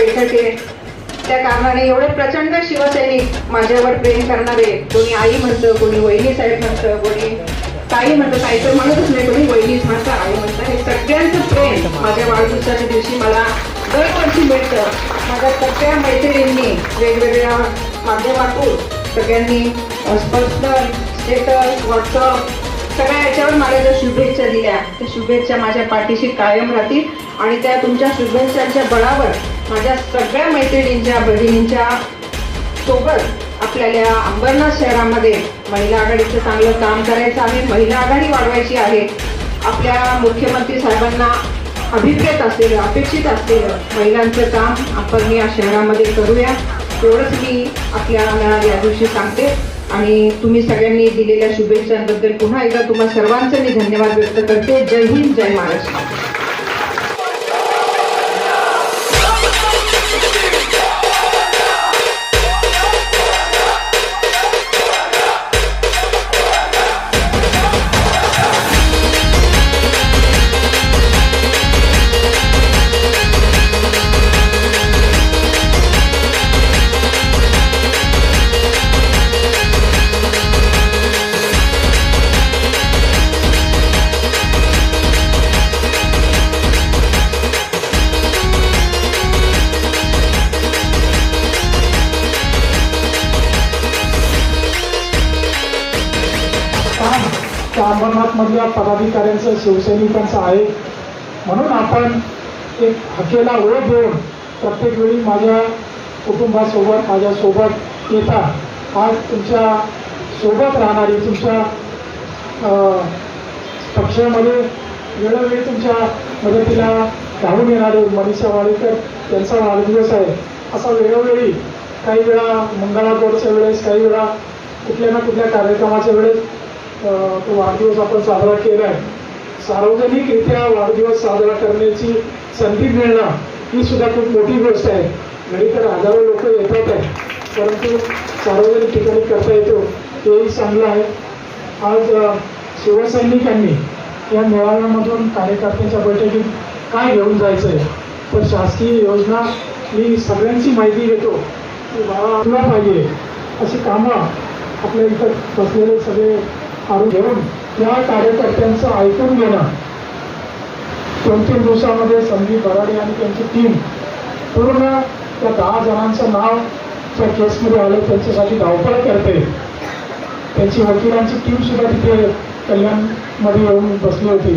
बैठक. आहे त्या कारणाने एवढे प्रचंड शिवसैनिक माझ्यावर प्रेम करणारे. कोणी आई म्हणतं कोणी वहिनी साहेब म्हणतं कोणी ताई म्हणतं ताई तर म्हणतच नाही कोणी वहिनीच म्हणतं आई म्हणतं. हे सगळ्यांचं प्रेम माझ्या वाढदिवसाच्या दिवशी मला दरवर्षी मिळतं. माझ्या सगळ्या मैत्रिणींनी वेगवेगळ्या माध्यमातून सगळ्यांनी पर्सनल स्टेटस व्हॉट्सअप सगळ्या याच्यावर मला ज्या शुभेच्छा दिल्या त्या शुभेच्छा माझ्या पाठीशी कायम राहतील आणि त्या तुमच्या शुभेच्छांच्या बळावर माझ्या सगळ्या मैत्रिणींच्या बहिणींच्या सोबत आपल्याला अंबरनाथ शहरामध्ये महिला आघाडीचं चांगलं काम करायचं आहे महिला आघाडी वाढवायची आहे. आपल्या मुख्यमंत्री साहेबांना अभिप्रेत असलेलं अपेक्षित असलेलं महिलांचं काम आपण या शहरामध्ये करूया. एवढंच मी आपल्याला या दिवशी सांगते. आणि तुम्ही सगळ्यांनी दिलेल्या शुभेच्छांबद्दल पुन्हा एकदा तुम्हा सर्वांचं मी धन्यवाद व्यक्त करते. जय हिंद जय महाराष्ट्र. त्या अंबरनाथमधल्या पदाधिकाऱ्यांचं शिवसैनिकांचं आहे. म्हणून आपण एक हकेला ओढ देऊन प्रत्येक वेळी माझ्या कुटुंबासोबत माझ्यासोबत येता. आज तुमच्यासोबत राहणारी तुमच्या पक्षामध्ये वेळोवेळी तुमच्या मदतीला धावून येणारे मनीषा वाडेकर त्यांचा वाढदिवस आहे. असा वेळोवेळी काही वेळा मंगळागौरच्या वेळेस काही वेळा कुठल्या ना कुठल्या कार्यक्रमाच्या वेळेस तो वाढदिवस आपण साजरा केला आहे सार्वजनिकरित्या वाढदिवस साजरा करण्याची संधी मिळणं ही सुद्धा खूप मोठी गोष्ट आहे. घरी तर हजारो लोक येतात आहे परंतु सार्वजनिक ठिकाणी करता येतो तेही चांगलं आहे. आज शिवसैनिकांनी या मेळाव्यामधून कार्यकर्त्यांच्या बैठकीत काय घेऊन जायचं आहे तर शासकीय योजना ही सगळ्यांची माहिती घेतो. की बाळा तुला पाहिजे अशी कामं आपल्या इथं बसलेले सगळे काढून घेऊन त्या कार्यकर्त्यांचं ऐकून घेणं. दोन तीन दिवसामध्ये संदीप बराडे आणि त्यांची टीम पूर्ण त्या दहा जणांचं नाव त्या केसमध्ये आलं त्यांच्यासाठी धावपळ करते. त्यांची वकिलांची टीम सुद्धा तिथे कल्याणमध्ये येऊन बसली होती.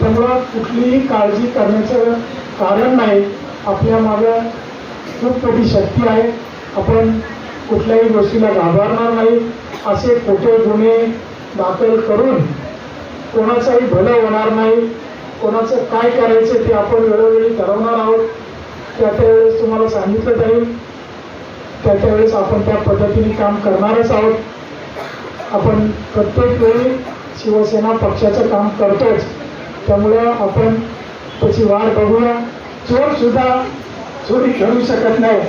त्यामुळं कुठलीही काळजी करण्याचं कारण नाही. आपल्या मागं खूप मोठी शक्ती आहे. आपण कुठल्याही गोष्टीला घाबरणार नाही. असे खोटे गुन्हे दाखल करून कोणाचाही भलं होणार नाही. कोणाचं काय करायचं ते आपण वेळोवेळी ठरवणार आहोत. त्या त्यावेळेस तुम्हाला सांगितलं जाईल. त्या त्यावेळेस आपण त्या पद्धतीने काम करणारच आहोत. आपण प्रत्येक वेळी शिवसेना पक्षाचं काम करतोच. त्यामुळं आपण त्याची वाट बघूया. चोर सुद्धा चोरी करू शकत नाही.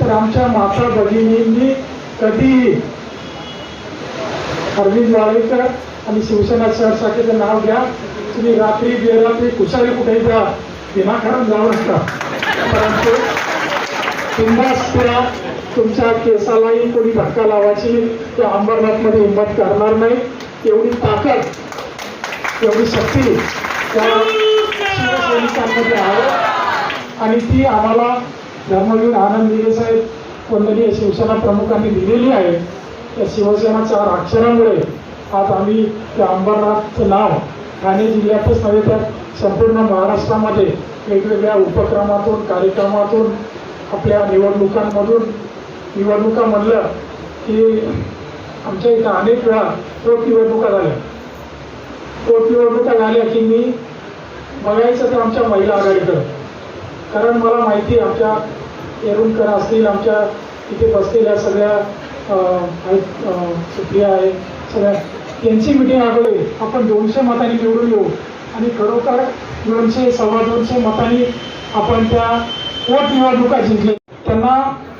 तर आमच्या माता भगिनींनी कधीही अरविंद वाडेकर आणि शिवसेना सरसाठीचं नाव घ्या. तुम्ही रात्री बेरात्री कुशारी कुठेही जा. विनाकारण जाऊ नका. परंतु बिंदास त्या तुमच्या केसालाही कोणी धक्का लावायची त्या अंबरनाथमध्ये हिंमत करणार नाही. एवढी ताकद एवढी शक्ती त्या शिवसैनिकांमध्ये आहे. आणि ती आम्हाला धर्मवीर आनंद दिले साहेब. वंदनीय शिवसेना प्रमुखांनी दिलेली आहे. त्या शिवसेना चार आज आम्ही त्या अंबरनाथचं नाव ठाणे जिल्ह्यातच नव्हे तर संपूर्ण महाराष्ट्रामध्ये वेगवेगळ्या उपक्रमातून कार्यक्रमातून आपल्या निवडणुकांमधून निवडणुका म्हणलं की आमच्या इथं अनेक वेळा पोट निवडणुका झाल्या. पोट निवडणुका झाल्या की मी बघायचं तर आमच्या महिला आघाडीकडं. कारण मला माहिती आहे आमच्या एरुणकर असतील आमच्या इथे बसलेल्या सगळ्या आहेत सुप्रिया आहे. सगळ्या त्यांची मिटिंग अगोदर आपण दोनशे मतांनी निवडून येऊ. आणि खरोखर दोनशे सव्वा दोनशे मतांनी आपण त्या पोटनिवडणुका जिंकले त्यांना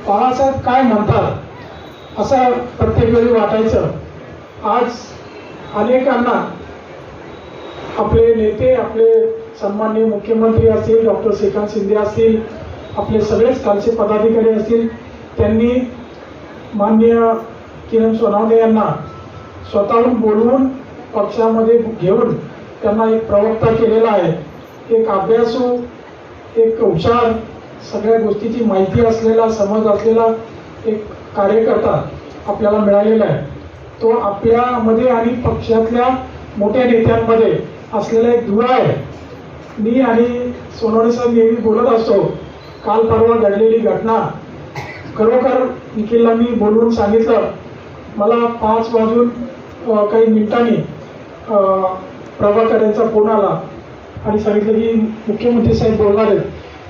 बाळासाहेब काय म्हणतात? असं प्रत्येक वेळी वाटायचं. आज अनेकांना आपले नेते आपले सन्माननीय मुख्यमंत्री असतील डॉक्टर श्रीकांत शिंदे असतील आपले सगळेच खालचे पदाधिकारी असतील त्यांनी माननीय किरण सोनावणे यांना स्वतःहून बोलवून पक्षामध्ये घेऊन त्यांना एक प्रवक्ता केलेला आहे. एक अभ्यासू एक हुशार सगळ्या गोष्टीची माहिती असलेला समज असलेला एक कार्यकर्ता आपल्याला मिळालेला आहे. तो आपल्यामध्ये आणि पक्षातल्या मोठ्या नेत्यांमध्ये असलेला एक दुवा आहे. मी आणि सोनवणे साहेब नेहमी बोलत असतो काल परवा घडलेली घटना खरोखर निखिलला मी बोलवून सांगितलं मला पाच वाजून काही मिनिटांनी प्रभाकर यांचा फोन आला आणि सांगितलं की मुख्यमंत्री साहेब बोलणार आहेत.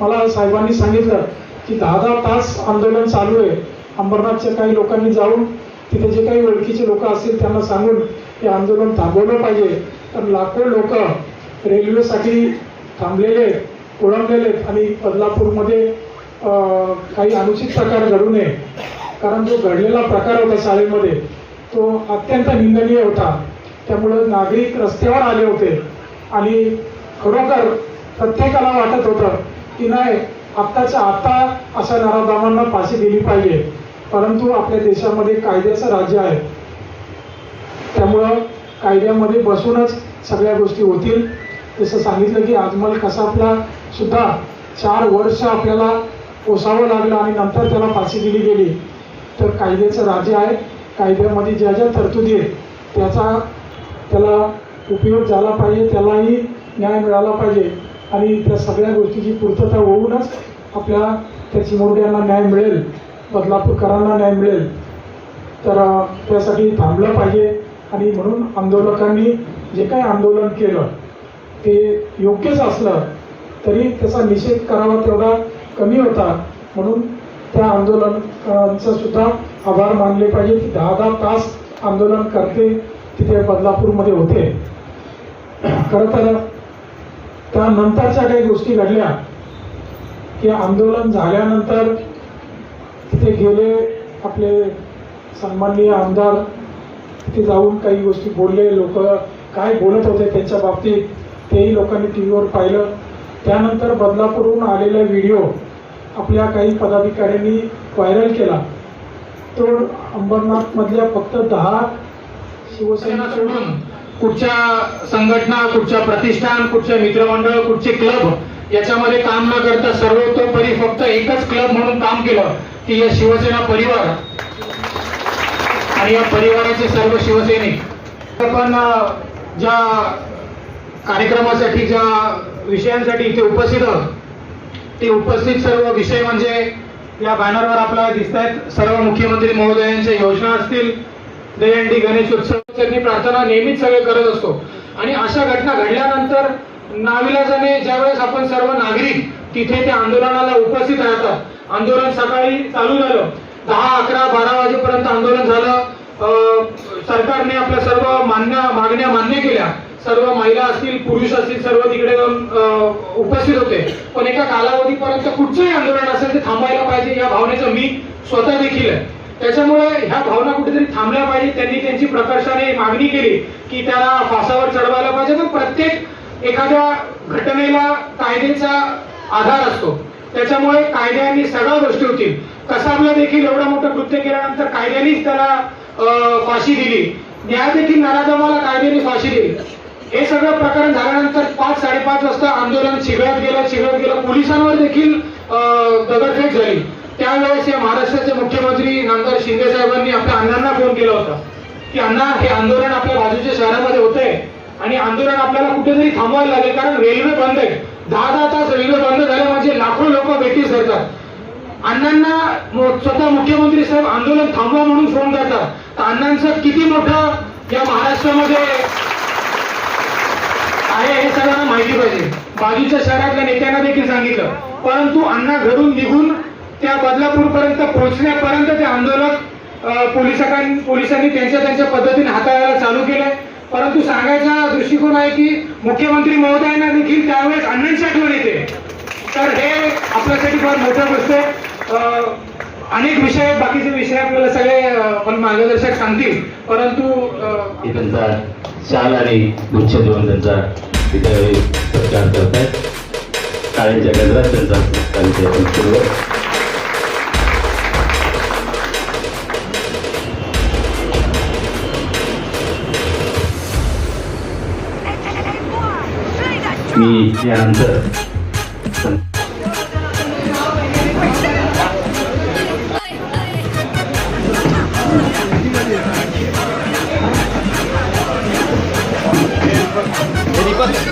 मला साहेबांनी सांगितलं की दहा दहा तास आंदोलन चालू आहे. अंबरनाथच्या काही लोकांनी जाऊन तिथे जे काही ओळखीचे लोक असतील त्यांना सांगून हे आंदोलन थांबवलं पाहिजे. तर लाखो लोक रेल्वेसाठी थांबलेले आहेत, आहेत. आणि बदलापूरमध्ये काही अनुचित प्रकार घडू नये. कारण जो घडलेला प्रकार होता शाळेमध्ये तो अत्यंत निंदनीय होता. त्यामुळं नागरिक रस्त्यावर आले होते. आणि खरोखर प्रत्येकाला वाटत होतं की नाही आत्ताच्या आत्ता अशा नराधामांना फाशी दिली पाहिजे. परंतु आपल्या देशामध्ये कायद्याचं राज्य आहे. त्यामुळं कायद्यामध्ये बसूनच सगळ्या गोष्टी होतील. जसं सांगितलं की आजमल कसाबला सुद्धा चार वर्ष आपल्याला पोसावं लागलं आणि नंतर त्याला फाशी दिली गेली. तर कायद्याचं राज्य आहे कायद्यामध्ये ज्या ज्या तरतुदी आहेत त्याचा त्याला उपयोग झाला पाहिजे त्यालाही न्याय मिळाला पाहिजे. आणि त्या सगळ्या गोष्टीची पूर्तता होऊनच आपल्या त्या चिमुरड्यांना न्याय मिळेल बदलापूरकरांना न्याय मिळेल. तर त्यासाठी थांबलं पाहिजे. आणि म्हणून आंदोलकांनी जे काही आंदोलन केलं ते योग्यच असलं तरी त्याचा निषेध करावा तेवढा कमी होता. म्हणून त्या आंदोलकांचा सुद्धा आभार मानले पाहिजे की दहा दहा तास आंदोलन करते तिथे बदलापूरमध्ये होते. खरं तर त्यानंतरच्या काही गोष्टी घडल्या की आंदोलन झाल्यानंतर तिथे गेले आपले सन्माननीय आमदार तिथे जाऊन काही गोष्टी बोलले. लोक काय बोलत होते त्यांच्या बाबतीत तेही लोकांनी टी व्हीवर पाहिलं. त्यानंतर बदलापूरहून आलेला व्हिडिओ आपल्या काही पदाधिकाऱ्यांनी व्हायरल केला. तो अंबरनाथमधल्या फक्त दहा शिवसेना सोडून कुठच्या संघटना कुठच्या प्रतिष्ठान कुठच्या मित्रमंडळ कुठचे क्लब याच्यामध्ये काम न करता सर्वतोपरी फक्त एकच क्लब म्हणून काम केलं की या शिवसेना परिवार. आणि या परिवाराचे सर्व शिवसैनिक. पण ज्या कार्यक्रमासाठी ज्या विषयांसाठी इथे उपस्थित आहोत. ते उपस्थित सर्व विषय म्हणजे या बॅनरवर आपल्याला दिसत आहेत सर्व मुख्यमंत्री महोदयांच्या योजना असतील दहीहंडी गणेश उत्सव त्यांनी प्रार्थना नेहमीच सगळे करत असतो. आणि अशा घटना घडल्यानंतर नाविलाजाने ज्यावेळेस आपण सर्व नागरिक तिथे त्या आंदोलनाला उपस्थित राहतात. आंदोलन सकाळी चालू झालं. दहा अकरा बारा वाजेपर्यंत आंदोलन झालं. अं, सरकारने आपल्या सर्व मान्य मागण्या मान्य केल्या. सर्व महिला असतील पुरुष असतील सर्व तिकडे जाऊन उपस्थित होते. पण एका कालावधीपर्यंत कुठचंही आंदोलन असेल ते थांबायला पाहिजे या भावनेचं मी स्वतः देखील आहे. त्याच्यामुळे ह्या भावना कुठेतरी थांबल्या पाहिजे त्यांनी त्यांची प्रकर्षाने मागणी केली की त्याला फासावर चढवायला पाहिजे. पण प्रत्येक एखाद्या घटनेला कायद्याचा आधार असतो. त्याच्यामुळे कायद्याने सगळ्या गोष्टी होतील. कसाबला देखील एवढं मोठं कृत्य केल्यानंतर कायद्यानेच त्याला फाशी दिली. न्याय देखील नराधमाला कायद्याने फाशी दिली. हे सगळं प्रकरण झाल्यानंतर पाच साडेपाच वाजता आंदोलन चिघळत गेलं चिघळत गेलं. पोलिसांवर देखील दगडफेक झाली. त्यावेळेस या महाराष्ट्राचे मुख्यमंत्री नामदार शिंदे साहेबांनी आपल्या अण्णांना फोन केला होता की अण्णा हे आंदोलन आपल्या बाजूच्या शहरामध्ये होतंय आणि आंदोलन आपल्याला कुठेतरी थांबवायला लागेल कारण रेल्वे बंद आहे. दहा दहा तास रेल्वे बंद झाले म्हणजे लाखो लोक बेटीस धरतात. अण्णांना स्वतः मुख्यमंत्री साहेब आंदोलन थांबवा म्हणून फोन करतात. तर अण्णांचं किती मोठं या महाराष्ट्रामध्ये आहे हे सगळ्यांना माहिती पाहिजे. बाजूच्या शहरातल्या नेत्यांना देखील सांगितलं. परंतु अण्णा घरून निघून त्या बदलापूर पर्यंत पोहोचण्यापर्यंत ते आंदोलक पोलिसांनी पोलिसांनी त्यांच्या त्यांच्या पद्धतीने हाताळायला चालू केले परंतु सांगायचा दृष्टिकोन आहे की मुख्यमंत्री महोदयांना देखील त्यावेळेस अण्णांची आठवण येते. तर हे आपल्यासाठी फार मोठं गोष्ट अनेक विषय बाकीचे विषय आपल्याला सगळे पण मार्गदर्शक सांगतील. परंतु हे त्यांचा शाल आणि गुच्छ देऊन त्यांचा तिथे सत्कार करत आहेत टाळ्यांच्या गजरात त्यांचा सत्कार आपण सुरू मी यानंतर थोडा वेळ